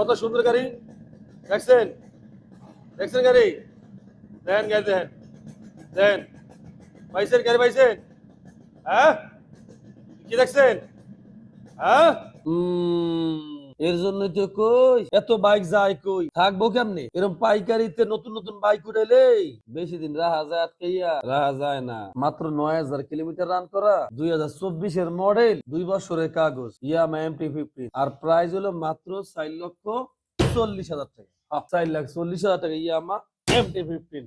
কত সুন্দর গাড়ি? দেখছেন? দেখছেন গাড়ি? দেন গাড়ি দেন। দেন। পাইছেন গাড়ি পাইছেন? হ্যাঁ? কি দেখছেন? হ্যাঁ? এর জন্য তো কই, এত বাইক যায় কই? থাকব কেমনে? এরকম পাইকারিতে নতুন নতুন বাইক উঠাইলে বেশি দিন রাহা যায় আটকাইয়া, রাহা যায় না। মাত্র নয় হাজার কিলোমিটার রান করা, দুই হাজার চব্বিশের মডেল দুই বছরের কাগজ, ইয়ামা এমটি ফিফটি আর প্রাইস হলো মাত্র চার লক্ষ চল্লিশ হাজার টাকা। চার লাখ চল্লিশ হাজার টাকা ইয়ামা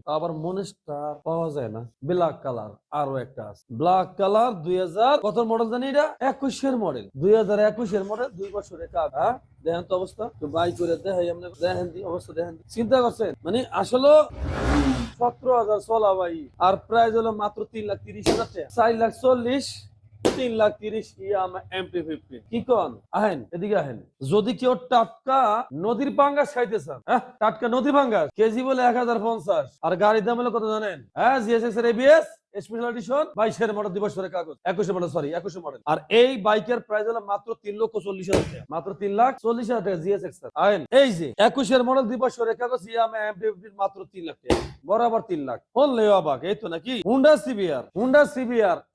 আবার মনিস্টার পাওয়া যায় না। ব্ল্যাক কালার আরও একটা আছে। ব্ল্যাক কালার দুই হাজার কত মডেল জানি এটা? একুশের মডেল দুই হাজার একুশের মডেল দুই বছরের কাজ। হ্যাঁ? দেখেন তো অবস্থা। তো বাই করে দেখাই আপনি দেখেন অবস্থা, দেখেন চিন্তা করছেন? মানে আসলে সতেরো হাজার চলা ভাই। আর প্রাইস হলো মাত্র তিন লাখ তিরিশ হাজার চার লাখ চল্লিশ। তিন লাখ তিরিশ এমপি ফিফটি কি কন? আহেন, এদিকে আহেন। যদি কেউ টাটকা নদীর পাঙ্গাস খাইতে চান হ্যাঁ? টাটকা নদীর পাঙ্গাস, কেজি বলে এক হাজার পঞ্চাশ। আর গাড়ির দাম হলো কত জানেন? হ্যাঁ জিএসএস এর এবিএস স্পেশাল এডিশন বাইশের মডেল কাগজ। একুশে মডেল সরি একুশে মডেল আর এই বাইকের প্রাইস হলো মাত্র তিন লক্ষ চল্লিশ হাজার টাকা। মাত্র তিন লাখ চল্লিশ হাজার টাকা আইন, এই যে, একুশের মডেল কাগজ মাত্র তিন লাখ বরাবর তিন লাখ। বললে অবাক, এই তো নাকি? হুন্ডা হুন্ডা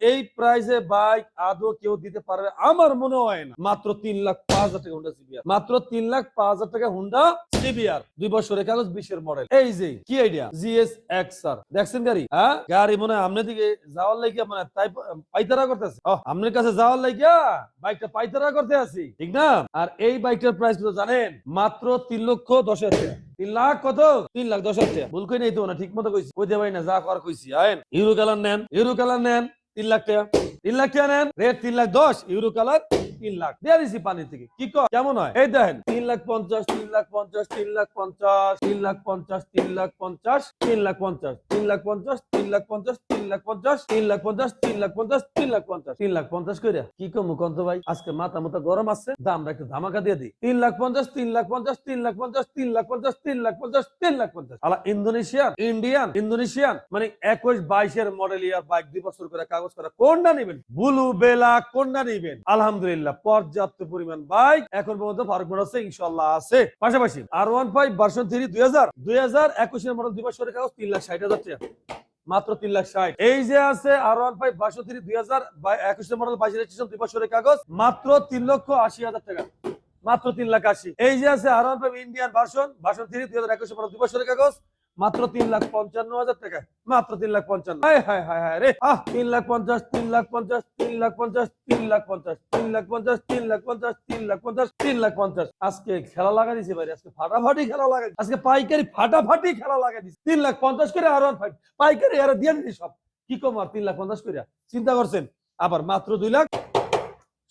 এই প্রাইসে বাইক আদৌ কেউ দিতে পারবে? আমার মনে হয় না। মাত্র তিন লাখ পাঁচ হাজার টাকা হুন্ডা সিবিআর মাত্র তিন লাখ পাঁচ হাজার টাকা হুন্ডা সিবিআর দুই বছরের কাগজ, বিশের মডেল এই যে, কি আইডিয়া জিএস এক্স আর দেখছেন গাড়ি? হ্যাঁ? গাড়ি মনে হয় আপনার দিকে যাওয়ার লাগিয়া মানে তাই পাইতারা করতেছে। আছে আপনার কাছে যাওয়ার লাগিয়া বাইকটা পাইতারা করতে আছি। ঠিক না? আর এই বাইকটার প্রাইস কত জানেন, মাত্র তিন লক্ষ দশ হাজার তিন লাখ কত? তিন লাখ দশ হাজার ভুল কই নাই তো না ঠিক মতো কইছি। কইতে দেবাই না, যা কর কইছি। আইন ইউরো কালার নেন ইউরো কালার নেন। তিন লাখ টাকা তিন লাখ টাকা নেন রেট তিন লাখ দশ ইউরো কালার তিন লাখ দিয়ে দিছি পানি থেকে কি কেমন হয় এই দেখেন তিন লাখ পঞ্চাশ তিন লাখ পঞ্চাশ তিন লাখ পঞ্চাশ তিন লাখ পঞ্চাশ তিন লাখ পঞ্চাশ তিন লাখ পঞ্চাশ তিন লাখ পঞ্চাশ তিন লাখ পঞ্চাশ তিন লাখ পঞ্চাশ তিন লাখ পঞ্চাশ তিন লাখ পঞ্চাশ তিন লাখ পঞ্চাশ তিন লাখ পঞ্চাশ করে কি কমু কন্ত ভাই আজকে মাথা মতো গরম আছে দামটা একটু ধামাকা দিয়ে দিই তিন লাখ পঞ্চাশ তিন লাখ পঞ্চাশ তিন লাখ পঞ্চাশ তিন লাখ পঞ্চাশ তিন লাখ পঞ্চাশ তিন লাখ পঞ্চাশ আলা ইন্দোনেশিয়ান ইন্ডিয়ান ইন্দোনেশিয়ান মানে একুশ বাইশের মডেল ইয়ার বাইক দুই বছর করে কাগজ করা কোনটা নিবেন? বুলু, বেলা কোনটা নিবেন? আলহামদুলিল্লাহ, পর্যাপ্ত পরিমাণ বাইক এখন পর্যন্ত ফারুক মোটরস ইনশাল্লাহ আছে। পাশাপাশি R one five version three দুই হাজার দুই হাজার একুশের মডেল দুই বছরের কাগজ তিন লাখ ষাট হাজার টাকা। মাত্র তিন লাখ ষাট। এই যে আছে R one five version three দুই হাজার একুশের মডেল বাইশ রেজিস্ট্রেশন দুই বছরের কাগজ, মাত্র তিন লক্ষ আশি হাজার টাকা। মাত্র তিন লাখ আশি। এই যে আছে R one five Indian version version three দুই হাজার একুশের মডেল দুই বছরের কাগজ মাত্র তিন লাখ পঞ্চান্ন হাজার টাকা মাত্র তিন লাখ পঞ্চান্ন হায় হায় হায় হায় রে আহ তিন লাখ পঞ্চাশ তিন লাখ পঞ্চাশ তিন লাখ পঞ্চাশ তিন লাখ পঞ্চাশ তিন লাখ পঞ্চাশ তিন লাখ পঞ্চাশ তিন লাখ পঞ্চাশ তিন লাখ পঞ্চাশ আজকে খেলা লাগা দিছে ভাই আজকে ফাটাফাটি খেলা লাগা আজকে পাইকারি ফাটাফাটি খেলা লাগা দিছে তিন লাখ পঞ্চাশ করে আর ফাইভ পাইকারি আর দিয়ে দিছি সব কি কম আর তিন লাখ পঞ্চাশ করে চিন্তা করছেন আবার মাত্র দুই লাখ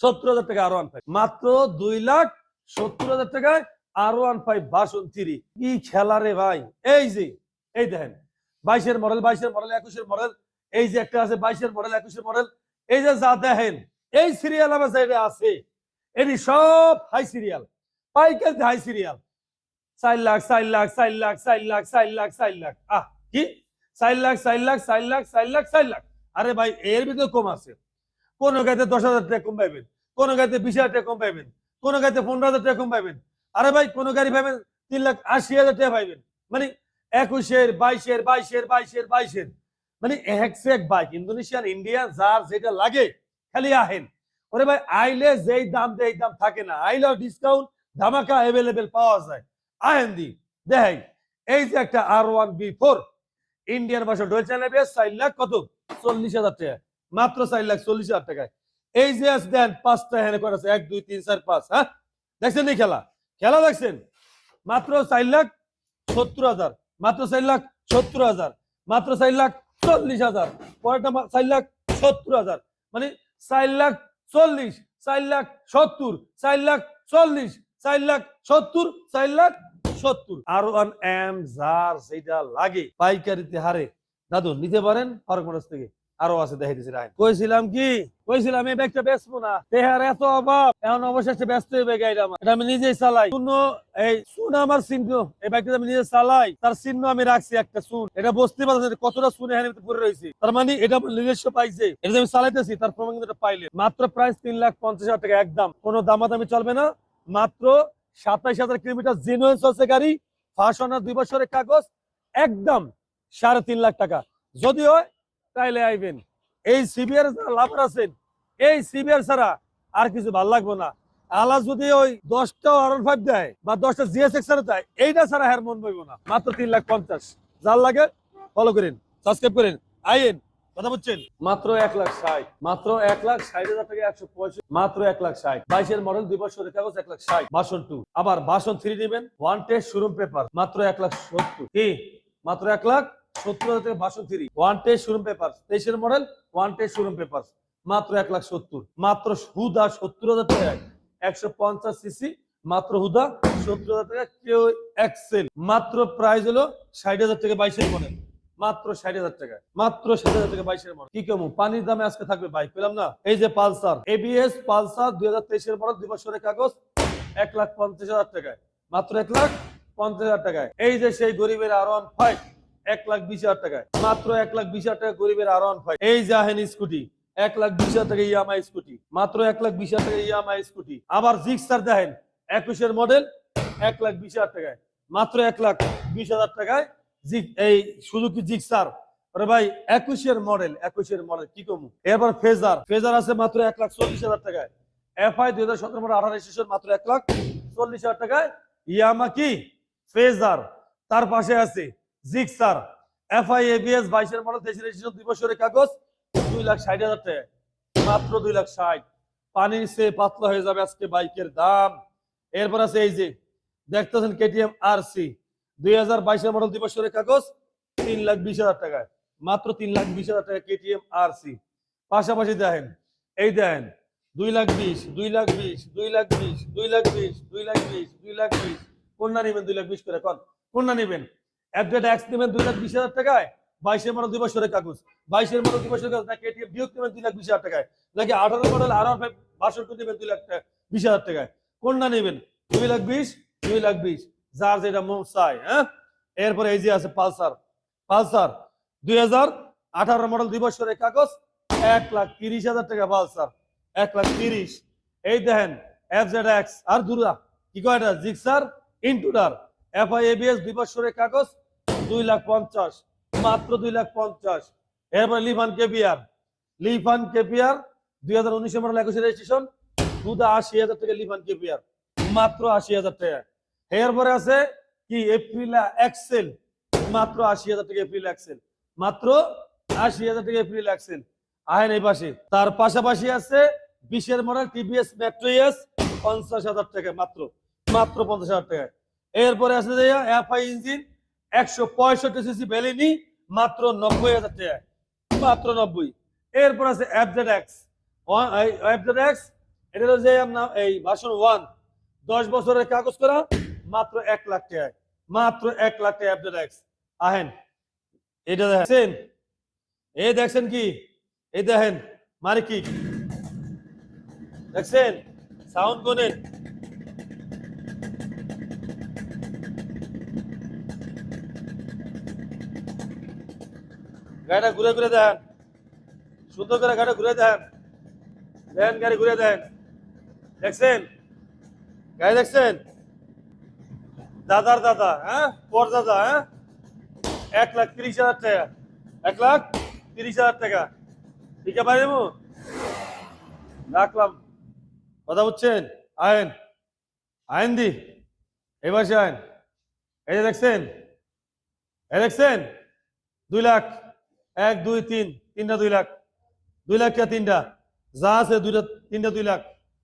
সত্তর হাজার টাকা আর ওয়ান ফাইভ মাত্র দুই লাখ সত্তর হাজার টাকায় আর ওয়ান ফাইভ বাসন কি খেলা রে ভাই? এই যে, এই দেখেন, বাইশের মডেল বাইশের মডেল একুশের মডেল এই যে একটা আছে বাইশের মডেল একুশের মডেল এই যে যা দেখেন, এই সিরিয়াল আমার যেটা আছে। এটি সব হাই সিরিয়াল হাই সিরিয়াল চার লাখ চার লাখ চার লাখ চার লাখ চার লাখ চার লাখ। আহ, কি? চার লাখ চার লাখ চার লাখ চার লাখ চার লাখ। আরে ভাই, এর ভিতরে কম আছে। কোন গাড়িতে দশ হাজার টাকা কম পাইবেন, কোন গাড়িতে বিশ হাজার টাকা কম পাইবেন, কোন গাড়িতে পনেরো হাজার টাকা কম পাইবেন। আরে ভাই, কোন গাড়ি পাইবেন তিন লাখ আশি হাজার টাকা পাইবেন। মানে একুশের, বাইশের বাইশের বাইশের বাইশের। মানে এক সে এক বাইক, ইন্দোনেশিয়ান ইন্ডিয়া যার যেটা লাগে, খালি আহেন। ওরে ভাই, আইলে যেই দাম দেয় দাম থাকে না। আইলেও ডিসকাউন্ট ধামাকা অ্যাভেলেবেল পাওয়া যায়। আহেন দি, দেখাই। এই যে একটা R one B four Indian ভাষা ডোয়েল চ্যানেল চার লাখ কত? চল্লিশ হাজার টাকা। মাত্র চার লাখ চল্লিশ হাজার টাকায়। এই যে দেন, পাঁচটা হ্যানে করে আছে, এক, দুই, তিন, চার, পাঁচ হ্যাঁ? দেখছেন এই খেলা? খেলা দেখছেন? মাত্র চার লাখ সত্তর হাজার, মাত্র চার লাখ সত্তর হাজার, মাত্র চার লাখ চল্লিশ হাজার, পরেরটা চার লাখ সত্তর হাজার মানে চার লাখ চল্লিশ, চার লাখ সত্তর, চার লাখ চল্লিশ, চার লাখ সত্তর, চার লাখ সত্তর। আর ওয়ান এম যার সেটা লাগে, পাইকারিতে হারে। দাদু, নিতে পারেন ফারুক থেকে। আরও আছে দেখাইতেছি রাখেন কইছিলাম কি? কইছিলাম এই ব্যাগটা বেচবো না। তেহার এত অভাব, এখন অবশেষে ব্যস্ত হয়ে আমার। এটা আমি নিজেই চালাই। শুনো, এই শুন আমার চিহ্ন। এই ব্যাগটা আমি নিজে চালাই। তার চিহ্ন আমি রাখছি একটা শুন এটা বুঝতে পারছেন কতটা শুনে এখানে পড়ে রয়েছে। তার মানে এটা আমার নিজস্ব পাইছে। এটা আমি চালাইতেছি, তার প্রমাণ কিন্তু পাইলে মাত্র প্রাইস তিন লাখ পঞ্চাশ হাজার টাকা, একদম। কোনো দামাদামি চলবে না। মাত্র সাতাইশ হাজার কিলোমিটার জেনুয়েন্স আছে গাড়ি। ফার্স্ট দুই বছরের কাগজ, একদম সাড়ে তিন লাখ টাকা। যদি হয় তাইলে আইবেন। এই সিবিআর যারা লাভার আছেন, এই সিবিআর ছাড়া আর কিছু ভালো লাগবে না। আলা যদি ওই দশটা আর ফাইভ দেয় বা দশটা জিএস দেয়, এইটা ছাড়া হ্যার মন বইব না। মাত্র তিন লাখ পঞ্চাশ। যার লাগে ফলো করেন সাবস্ক্রাইব করেন। আইন এক লাখ মাত্র এক লাখ হাজার টাকা একশো মাত্র এক লাখ বাইশের মডেল দুই এক লাখ বাসন টু আবার থ্রি নেবেন। শোরুম পেপার মাত্র এক লাখ সত্তর। কি? মাত্র এক লাখ? সত্তর হাজার টাকা version three one test showroom paper তেইশের model one test showroom paper মাত্র এক লাখ সত্তর। মাত্র হুদা সত্তর হাজার টাকায়। একশো পঞ্চাশ সিসি মাত্র হুদা সত্তর হাজার টাকা কেউ এক্সেল মাত্র প্রাইস হলো ষাট হাজার টাকা বাইশের মডেল মাত্র ষাট হাজার টাকা মাত্র ষাট হাজার টাকা বাইশের মডেল কি কেমন পানির দামে আজকে থাকবে বাইক পেলাম না? এই যে পালসার এবিএস পালসার দুই হাজার তেইশের মডেল দুই বছরের কাগজ, এক লাখ পঞ্চাশ হাজার টাকায়। মাত্র এক লাখ পঞ্চাশ হাজার টাকায়। এই যে সেই গরিবের আর ওয়ান ফাইভ এক লাখ বিশ হাজার টাকায়। মাত্র এক লাখ বিশ হাজার টাকা গরিবের আর ওয়ান এই যে আহেন স্কুটি, এক লাখ বিশ হাজার টাকা ইএমআই স্কুটি, মাত্র এক লাখ বিশ হাজার টাকা ইএমআই স্কুটি। আবার জিক্সার দেখেন, একুশের মডেল এক লাখ বিশ হাজার টাকায়। মাত্র এক লাখ বিশ হাজার টাকায় এই সুজুকি জিক্সার ভাই, একুশের মডেল একুশের মডেল কি কমু? এরপর ফেজার ফেজার আছে মাত্র এক লাখ চল্লিশ হাজার টাকায়। এফআই দুই হাজার সতেরো মডেল আঠারো রেজিস্ট্রেশন মাত্র এক লাখ চল্লিশ হাজার টাকায়। ইয়ামা কি? ফেজার তার পাশে আছে জিক্সার এফআই বাইশের মডেল তেইশ রেজিস্ট্রেশন দুই বছরের কাগজ, দুই লাখ ষাট হাজার টাকা। মাত্র দুই লাখ ষাট। পানির সে পাতলা হয়ে যাবে আজকে বাইকের দাম। এরপর আছে এই যে, দেখতেছেন কেটিএম আর সি, দুই হাজার বাইশের মডেল, দুই বছরের কাগজ, তিন লাখ বিশ হাজার টাকায় মাত্র তিন লাখ বিশ হাজার টাকা কেটিএম আর সি। পাশাপাশি দেখেন, এই দেখেন, দুই লাখ বিশ, দুই লাখ বিশ, দুই লাখ বিশ, দুই লাখ বিশ, দুই লাখ বিশ, দুই লাখ বিশ। কোনটা নেবেন দুই লাখ বিশ করে? কন? কোনটা নেবেন? অ্যাপডেট এক্স নেবেন দুই লাখ বিশ হাজার টাকায়, বাইশের মডেল দুই বছরের কাগজ। বাইশের মডেল দুই বছরের কাগজ, না কেটিএম বিয়োগ নেবেন দুই লাখ বিশ হাজার টাকায়। নাকি আঠারো মডেল আর বাষট্টি নেবেন দুই লাখ বিশ হাজার টাকায়। কোনটা নেবেন? দুই লাখ বিশ, দুই লাখ বিশ। যার যেটা মন চাই হ্যাঁ? এরপরে এই যে আছে পালসার। পালসার, দুই হাজার আঠারো মডেল দুই বছরের কাগজ, এক লাখ তিরিশ হাজার টাকা পালসার। এক লাখ তিরিশ। এই দেখেন এফ জেড এক্স আর দুরা। কি কয় এটা Gixxer intruder F I ABS দুই বছরের কাগজ দুই লাখ পঞ্চাশ, মাত্র দুই লাখ পঞ্চাশ। এরপরে লিফান কেপিয়ার লিফান কেপিয়ার দুই হাজার উনিশে মডেল একুশে রেজিস্ট্রেশন দুদা আশি হাজার টাকা লিফান কেপিয়ার মাত্র আশি হাজার টাকা। এরপরে আছে কি? এপ্রিলা এক্সেল, মাত্র আশি হাজার টাকা এপ্রিল এক্সেল, মাত্র আশি হাজার টাকা এপ্রিল এক্সেল। আহেন এই পাশে। তার পাশাপাশি আছে বিশের মডেল টিভিএস মেট্রো এস, পঞ্চাশ হাজার টাকা, মাত্র মাত্র পঞ্চাশ হাজার টাকা। এরপরে আছে এফআই ইঞ্জিন একশো পঁয়ষট্টি সিসি ভ্যালিনি মাত্র নব্বই হাজার টাকা। মাত্র নব্বই। এরপর আছে এফজেড এক্স এফজেড এক্স এটা যে আপনার এই ভাষণ ওয়ান দশ বছরের কাগজ করা, মাত্র এক লাখ টাকায়। মাত্র এক লাখ টাকা এফজেড এক্স আহেন, এটা দেখেন। এই দেখছেন কি? এই দেখেন মানে কি? দেখছেন? সাউন্ড কোনেন গাড়িটা ঘুরে ঘুরে দেন। সুন্দর করে গাড়িটা ঘুরে দেন। দেন গাড়ি ঘুরে দেন। দেখছেন? গাড়ি দেখছেন? দাদার দাদা হ্যাঁ? পর দাদা হ্যাঁ? এক লাখ তিরিশ হাজার টাকা। এক লাখ তিরিশ হাজার টাকা। ঠিক আছে রাখলাম। কথা বুঝছেন? আয়েন। আইন দি। এবার সে আইন এই দেখছেন? এই দেখছেন? দুই লাখ। এক, দুই, তিন, তিনটা দুই লাখ। দুই লাখ কে তিনটা? যা আছে দুইটা, তিনটা দুই লাখ।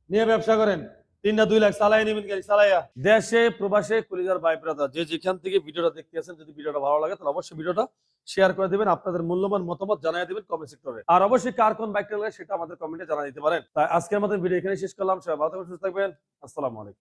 নিয়ে ব্যবসা করেন। তিনটা দুই লাখ চালাই নেবেন গাড়ি, চালাইয়া। দেশে, প্রবাসে কলিজার ভাই ব্রাদার, যে যেখান থেকে ভিডিওটা দেখতে আছেন যদি ভিডিওটা ভালো লাগে, তাহলে অবশ্যই ভিডিওটা শেয়ার করে দিবেন, আপনাদের মূল্যবান মতামত জানিয়ে দিবেন কমেন্ট সেক্টরে আর অবশ্যই কার কোন বাইকটা লাগে, সেটা আমাদের কমেন্টে জানিয়ে দিতে পারেন। তাই আজকের মতন ভিডিও এখানে শেষ করলাম, সবাই ভালো থাকবেন, সুস্থ থাকবেন। আসসালামু আলাইকুম।